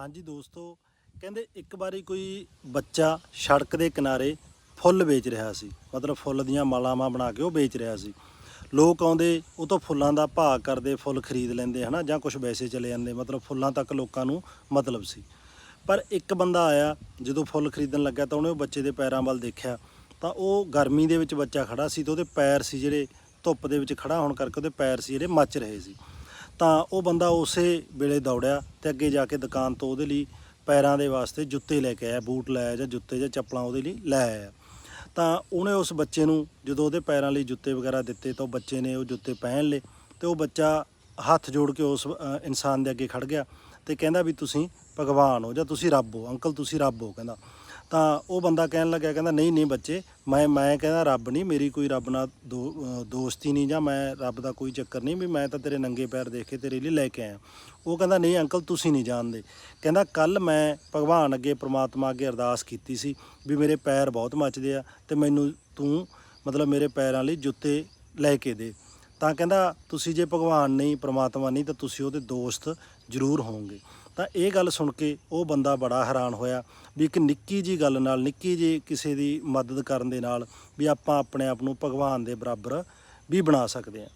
ਹਾਂਜੀ ਦੋਸਤੋ, ਕਹਿੰਦੇ ਇੱਕ ਵਾਰੀ ਕੋਈ ਬੱਚਾ ਸੜਕ ਦੇ ਕਿਨਾਰੇ ਫੁੱਲ ਵੇਚ ਰਿਹਾ ਸੀ। ਮਤਲਬ ਫੁੱਲ ਦੀਆਂ ਮਾਲਾਵਾਂ ਬਣਾ ਕੇ ਉਹ ਵੇਚ ਰਿਹਾ ਸੀ। ਲੋਕ ਆਉਂਦੇ, ਉਹ ਤੋਂ ਫੁੱਲਾਂ ਦਾ ਭਾਅ ਕਰਦੇ, ਫੁੱਲ ਖਰੀਦ ਲੈਂਦੇ, ਹਨਾ, ਜਾਂ ਕੁਝ ਵੈਸੇ ਚਲੇ ਜਾਂਦੇ, ਮਤਲਬ ਫੁੱਲਾਂ ਤੱਕ ਲੋਕਾਂ ਨੂੰ ਮਤਲਬ ਸੀ। ਪਰ ਇੱਕ ਬੰਦਾ ਆਇਆ, ਜਦੋਂ ਫੁੱਲ ਖਰੀਦਣ ਲੱਗਾ ਤਾਂ ਉਹਨੇ ਉਹ ਬੱਚੇ ਦੇ ਪੈਰਾਂ ਵੱਲ ਦੇਖਿਆ। ਤਾਂ ਉਹ ਗਰਮੀ ਦੇ ਵਿੱਚ ਬੱਚਾ ਖੜਾ ਸੀ ਤੇ ਉਹਦੇ ਪੈਰ ਸੀ ਜਿਹੜੇ ਧੁੱਪ ਦੇ ਵਿੱਚ ਖੜਾ ਹੋਣ ਕਰਕੇ ਉਹਦੇ ਪੈਰ ਸੀ ਜਿਹੜੇ ਮੱਚ ਰਹੇ ਸੀ। ਤਾਂ ਉਹ ਬੰਦਾ ਉਸੇ ਵੇਲੇ ਦੌੜਿਆ ਤੇ ਅੱਗੇ ਜਾ ਕੇ ਦੁਕਾਨ ਤੋਂ ਉਹਦੇ ਲਈ ਪੈਰਾਂ ਦੇ ਵਾਸਤੇ ਜੁੱਤੇ ਲੈ ਕੇ ਆਇਆ, ਬੂਟ ਲੈ ਜਾਂ ਜੁੱਤੇ ਜਾਂ ਚੱਪਲਾਂ ਉਹਦੇ ਲਈ ਲੈ ਆਇਆ। ਤਾਂ ਉਹਨੇ ਉਸ ਬੱਚੇ ਨੂੰ ਜਦੋਂ ਉਹਦੇ ਪੈਰਾਂ ਲਈ ਜੁੱਤੇ ਵਗੈਰਾ ਦਿੱਤੇ ਤਾਂ ਉਹ ਬੱਚੇ ਨੇ ਉਹ ਜੁੱਤੇ ਪਹਿਨ ਲਏ ਤੇ ਉਹ ਬੱਚਾ ਹੱਥ ਜੋੜ ਕੇ ਉਸ ਇਨਸਾਨ ਦੇ ਅੱਗੇ ਖੜ ਗਿਆ ਤੇ ਕਹਿੰਦਾ ਵੀ ਤੁਸੀਂ ਭਗਵਾਨ ਹੋ ਜਾਂ ਤੁਸੀਂ ਰੱਬ ਹੋ, ਅੰਕਲ ਤੁਸੀਂ ਰੱਬ ਹੋ ਕਹਿੰਦਾ। ਤਾਂ ਉਹ ਬੰਦਾ ਕਹਿਣ ਲੱਗਿਆ, ਕਹਿੰਦਾ, ਨਹੀਂ ਨਹੀਂ ਬੱਚੇ, ਮੈਂ ਮੈਂ ਕਹਿੰਦਾ, ਰੱਬ ਨਹੀਂ, ਮੇਰੀ ਕੋਈ ਰੱਬ ਨਾਲ ਦੋ- ਦੋਸਤੀ ਨਹੀਂ ਜਾਂ ਮੈਂ ਰੱਬ ਦਾ ਕੋਈ ਚੱਕਰ ਨਹੀਂ ਵੀ ਮੈਂ ਤਾਂ ਤੇਰੇ ਨੰਗੇ ਪੈਰ ਦੇਖ ਕੇ ਤੇਰੇ ਲਈ ਲੈ ਕੇ ਆਇਆ। ਉਹ ਕਹਿੰਦਾ, ਨਹੀਂ ਅੰਕਲ, ਤੁਸੀਂ ਨਹੀਂ ਜਾਣਦੇ। ਕਹਿੰਦਾ ਕੱਲ ਮੈਂ ਭਗਵਾਨ ਅੱਗੇ, ਪ੍ਰਮਾਤਮਾ ਅੱਗੇ ਅਰਦਾਸ ਕੀਤੀ ਸੀ ਵੀ ਮੇਰੇ ਪੈਰ ਬਹੁਤ ਮੱਚਦੇ ਆ ਤੇ ਮੈਨੂੰ ਤੂੰ ਮਤਲਬ ਮੇਰੇ ਪੈਰਾਂ ਲਈ ਜੁੱਤੇ ਲੈ ਕੇ ਦੇ। ਤਾਂ ਕਹਿੰਦਾ, ਤੁਸੀਂ ਜੇ ਭਗਵਾਨ ਨਹੀਂ, ਪ੍ਰਮਾਤਮਾ ਨਹੀਂ, ਤਾਂ ਤੁਸੀਂ ਉਹਦੇ ਦੋਸਤ ਜ਼ਰੂਰ ਹੋਵੋਗੇ। ਤਾਂ ਇਹ ਗੱਲ ਸੁਣ ਕੇ ਉਹ ਬੰਦਾ ਬੜਾ ਹੈਰਾਨ ਹੋਇਆ ਵੀ ਇੱਕ ਨਿੱਕੀ ਜੀ ਗੱਲ ਨਾਲ, ਨਿੱਕੀ ਜੀ ਕਿਸੇ ਦੀ ਮਦਦ ਕਰਨ ਦੇ ਨਾਲ ਵੀ ਆਪਾਂ ਆਪਣੇ ਆਪ ਨੂੰ ਭਗਵਾਨ ਦੇ ਬਰਾਬਰ ਵੀ ਬਣਾ ਸਕਦੇ ਹਾਂ।